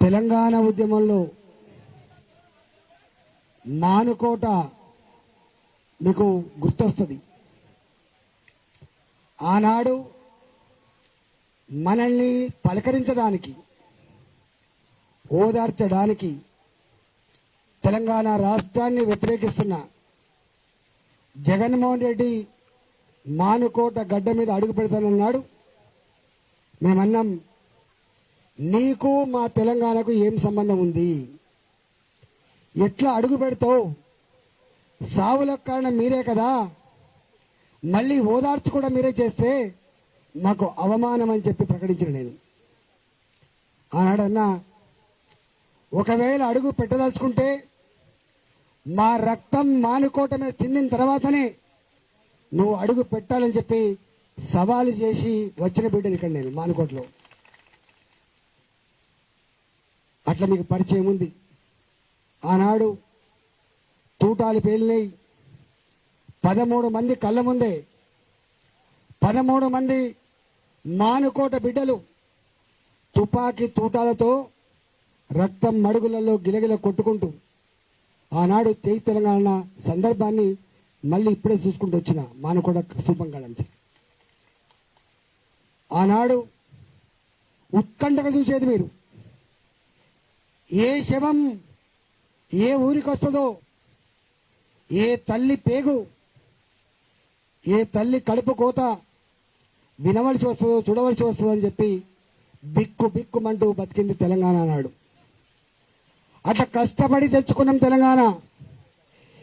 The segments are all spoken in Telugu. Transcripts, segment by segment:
తెలంగాణ ఉద్యమంలో మానుకోట మీకు గుర్తొస్తుంది. ఆనాడు మనల్ని పలకరించడానికి ఓదార్చడానికి తెలంగాణ రాష్ట్రాన్ని వ్యతిరేకిస్తున్న జగన్మోహన్ రెడ్డి మానుకోట గడ్డ మీద అడుగు పెడతానన్నాడు. మేమన్నాం నీకు మా తెలంగాణకు ఏం సంబంధం ఉంది? ఎట్లా అడుగు పెడతావు? సావులకు కారణం మీరే కదా. మళ్ళీ ఓదార్చు కూడా మీరే చేస్తే మాకు అవమానం అని చెప్పి ప్రకటించిన నేను ఆనాడన్నా ఒకవేళ అడుగు పెట్టదలుచుకుంటే మా రక్తం మానుకోట మీద చెందిన తర్వాతనే నువ్వు అడుగు పెట్టాలని చెప్పి సవాలు చేసి వచ్చిన బిడ్డను ఇక్కడ నేను మానుకోటలో. అట్లా మీకు పరిచయం ఉంది. ఆనాడు తూటాలు పేలినాయి పదమూడు మంది కళ్ళ ముందే పదమూడు మంది మానుకోట బిడ్డలు తుపాకీ తూటాలతో రక్తం మడుగులలో గిలగిల కొట్టుకుంటూ ఆనాడు చేయి తెలంగాణ సందర్భాన్ని మళ్ళీ ఇప్పుడే చూసుకుంటూ వచ్చిన మానుకోట స్థూపం ఆనాడు ఉత్కంఠగా చూసేది మీరు. ఏ శవం ఏ ఊరికి వస్తుందో ఏ తల్లి పేగు ఏ తల్లి కడుపు కోత వినవలసి వస్తుందో చూడవలసి వస్తుందో అని చెప్పి బిక్కు బిక్కుమంటూ బతికింది తెలంగాణ నాడు. అట్లా కష్టపడి తెచ్చుకున్నాం తెలంగాణ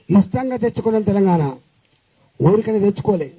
ఇష్టంగా తెచ్చుకున్నాం తెలంగాణ. ఊరికనే తెచ్చుకోలే.